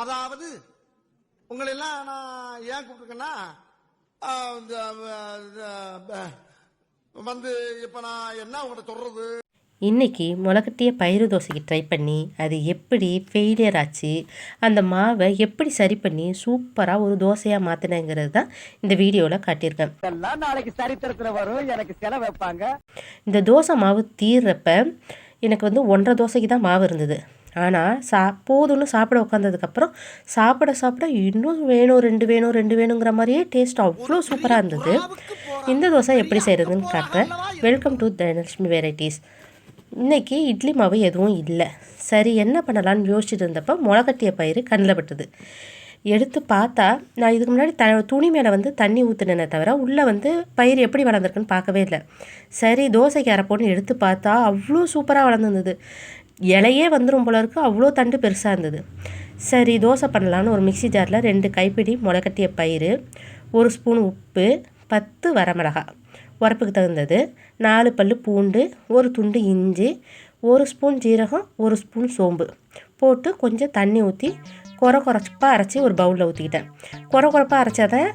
அதாவது உங்களை எல்லாம் நான் ஏன் கூப்பிட்டுருக்கேன்னா வந்து இப்ப நான் என்ன உங்கள்கிட்ட சொல்றது? இன்றைக்கி முளைக்கட்டிய பயிறு தோசைக்கு ட்ரை பண்ணி அது எப்படி ஃபெயிலியர் ஆச்சு அந்த மாவை எப்படி சரி பண்ணி சூப்பராக ஒரு தோசையாக மாற்றினேங்கிறது தான் இந்த வீடியோவில் காட்டியிருக்கேன். எல்லாம் நாளைக்கு சரித்திரத்துல வரும் எனக்கு செலவு வைப்பாங்க. இந்த தோசை மாவு தீர்றப்ப எனக்கு வந்து ஒன்றரை தோசைக்கு தான் மாவு இருந்தது. ஆனால் சா போதும்னு சாப்பிட உட்காந்ததுக்கப்புறம் சாப்பிட சாப்பிட இன்னும் வேணும் ரெண்டு வேணும் ரெண்டு வேணுங்கிற மாதிரியே டேஸ்ட் அவ்வளோ சூப்பராக இருந்தது. இந்த தோசை எப்படி செய்கிறதுன்னு காட்டுறேன். வெல்கம் டு தனலட்சுமி வெரைட்டிஸ் இன்றைக்கி இட்லி மாவு எதுவும் இல்லை. சரி என்ன பண்ணலான்னு யோசிச்சுட்டு இருந்தப்போ முளைக்கட்டிய பயிர் கண்ணில் பட்டுது. எடுத்து பார்த்தா நான் இதுக்கு முன்னாடி த துணி மேலே வந்து தண்ணி ஊற்றுனேனே தவிர உள்ளே வந்து பயிர் எப்படி வளர்ந்துருக்குன்னு பார்க்கவே இல்லை. சரி தோசைக்கு அரைப்போன்னு எடுத்து பார்த்தா அவ்வளோ சூப்பராக வளர்ந்துருந்தது. இலையே வந்துடும் போல இருக்குது அவ்வளோ தண்டு பெருசாக இருந்தது. சரி தோசை பண்ணலான்னு ஒரு மிக்சி ஜாரில் ரெண்டு கைப்பிடி முளைக்கட்டிய பயிறு ஒரு ஸ்பூன் உப்பு பத்து வரமிளகா. உரப்புக்கு தகுந்தது. நாலு பல் பூண்டு ஒரு துண்டு இஞ்சி ஒரு ஸ்பூன் ஜீரகம் ஒரு ஸ்பூன் சோம்பு போட்டு கொஞ்சம் தண்ணி ஊற்றி குறை குறைச்சப்பாக அரைச்சி ஒரு பவுலில் ஊற்றிக்கிட்டேன் குறை குறைப்பாக அரைச்சாதான்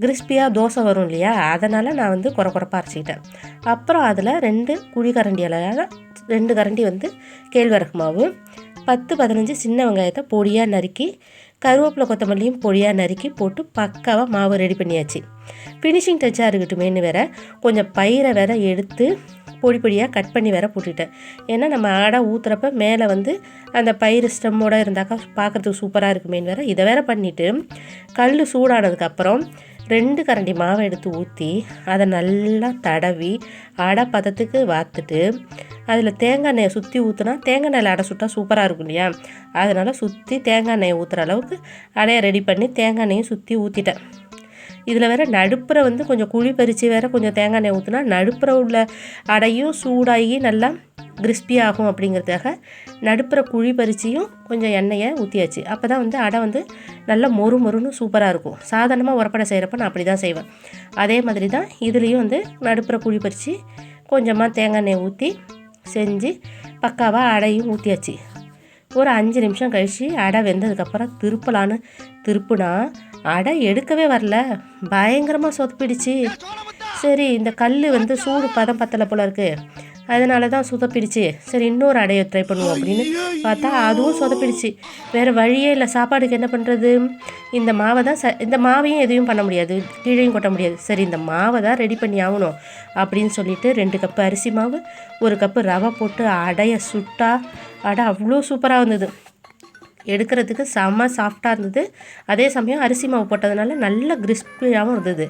கிறிஸ்பியாக தோசை வரும் இல்லையா? அதனால் நான் வந்து குறை குறைப்பாக அரைச்சிக்கிட்டேன். அப்புறம் அதில் ரெண்டு குழி கரண்டி அளவில் ரெண்டு கரண்டி வந்து கேழ்வரகு மாவு பத்து பதினஞ்சு சின்ன வெங்காயத்தை பொடியாக நறுக்கி கருவேப்பிலை கொத்தமல்லியும் பொடியாக நறுக்கி போட்டு பக்காவாக மாவு ரெடி பண்ணியாச்சு. ஃபினிஷிங் டச்சாக இருக்கட்டுமேனு வேற கொஞ்சம் பயிரை வேற எடுத்து பொடி பொடியாக கட் பண்ணி வேற போட்டுக்கிட்டேன். ஏன்னா நம்ம ஆடை ஊற்றுறப்ப மேலே வந்து அந்த பயிர் ஸ்டெம்மோட இருந்தாக்கா பார்க்குறதுக்கு சூப்பராக இருக்குமேன்னு வேற இதை வேற பண்ணிவிட்டு கல் சூடானதுக்கப்புறம் ரெண்டு கரண்டி மாவை எடுத்து ஊற்றி அதை நல்லா தடவி அடை பதத்துக்கு வாத்துட்டு அதில் தேங்காய் எண்ணெயை சுற்றி ஊற்றினா தேங்காய் எண்ணெயில் அடை சுட்டால் சூப்பராக இருக்கும் இல்லையா? அதனால் சுற்றி தேங்காய் எண்ணெயை ஊற்றுற அளவுக்கு அடையை ரெடி பண்ணி தேங்காய் எண்ணெயும் சுற்றி ஊற்றிட்டேன் இதில் வேற நடுப்புற வந்து கொஞ்சம் குழி பறித்து வேற கொஞ்சம் தேங்காய் எண்ணெய் ஊற்றினா நடுப்புற உள்ள அடையும் சூடாகி நல்லா கிறிஸ்பி ஆகும் அப்படிங்கிறதுக்காக நடுப்புற குழி பறிச்சியும் கொஞ்சம் எண்ணெயை ஊற்றியாச்சு அப்போ தான் வந்து அடை வந்து நல்லா மொறு மொறுன்னு சூப்பராக இருக்கும். சாதாரணமாக உரப்படை செய்கிறப்ப நான் அப்படி தான் செய்வேன். அதே மாதிரி தான் இதுலேயும் வந்து நடுப்புற குழி பறித்து கொஞ்சமாக தேங்காய் எண்ணெய் ஊற்றி செஞ்சு பக்காவாக அடையும் ஊற்றியாச்சு ஒரு அஞ்சு நிமிஷம் கழித்து அடை வெந்ததுக்கப்புறம் திருப்பலான்னு திருப்புனா அடை எடுக்கவே வரல. பயங்கரமாக சொதப்பிடுச்சு. சரி இந்த கல் வந்து சூடு பதம் பத்தலை போல இருக்குது அதனால தான் சொதப்பிடுச்சு. சரி இன்னொரு அடையை ட்ரை பண்ணுவோம் அப்படின்னு பார்த்தா அதுவும் சொதப்பிடுச்சு. வேறு வழியே இல்லை. சாப்பாடுக்கு என்ன பண்ணுறது இந்த மாவை தான் ச இந்த மாவையும் எதையும் பண்ண முடியாது. கீழையும் கொட்ட முடியாது. சரி இந்த மாவை தான் ரெடி பண்ணி ஆகணும் அப்படின்னு சொல்லிட்டு ரெண்டு கப்பு அரிசி மாவு ஒரு கப்பு ரவை போட்டு அடையை சுட்டா அடை அவ்வளோ சூப்பராக வந்தது எடுக்கிறதுக்கு செம்ம சாஃப்டாக இருந்தது. அதே சமயம் அரிசி மாவு போட்டதுனால நல்ல கிறிஸ்பியாகவும் இருந்தது.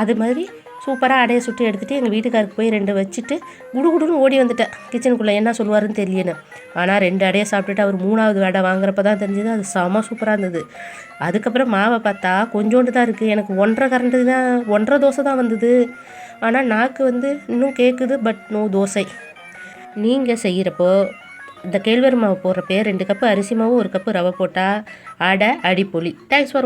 அது மாதிரி சூப்பராக அடையை சுட்டு எடுத்துகிட்டு எங்கள் வீட்டுக்காருக்கு போய் ரெண்டு வச்சுட்டு குடுகுடுன்னு ஓடி வந்துட்டேன். கிச்சனுக்குள்ளே என்ன சொல்லுவாருன்னு தெரியலன்னு. ஆனால் ரெண்டு அடையை சாப்பிட்டுட்டு அவர் மூணாவது அடை வாங்குறப்ப தான் தெரிஞ்சது. அது செம சூப்பராக இருந்தது. அதுக்கப்புறம் மாவை பார்த்தா கொஞ்சோண்டு தான் இருக்குது எனக்கு ஒன்றரை கரண்டு தான் ஒன்றரை தோசை தான் வந்தது. ஆனால் நாக்கு வந்து இன்னும் கேட்குது பட் நோ தோசை. நீங்கள் செய்கிறப்போ இந்த கேழ்வரி மாவு போடுறப்பே ரெண்டு கப்பு அரிசி மாவு ஒரு கப்பு ரவை போட்டால் அடை அடிப்பொலி. Thanks for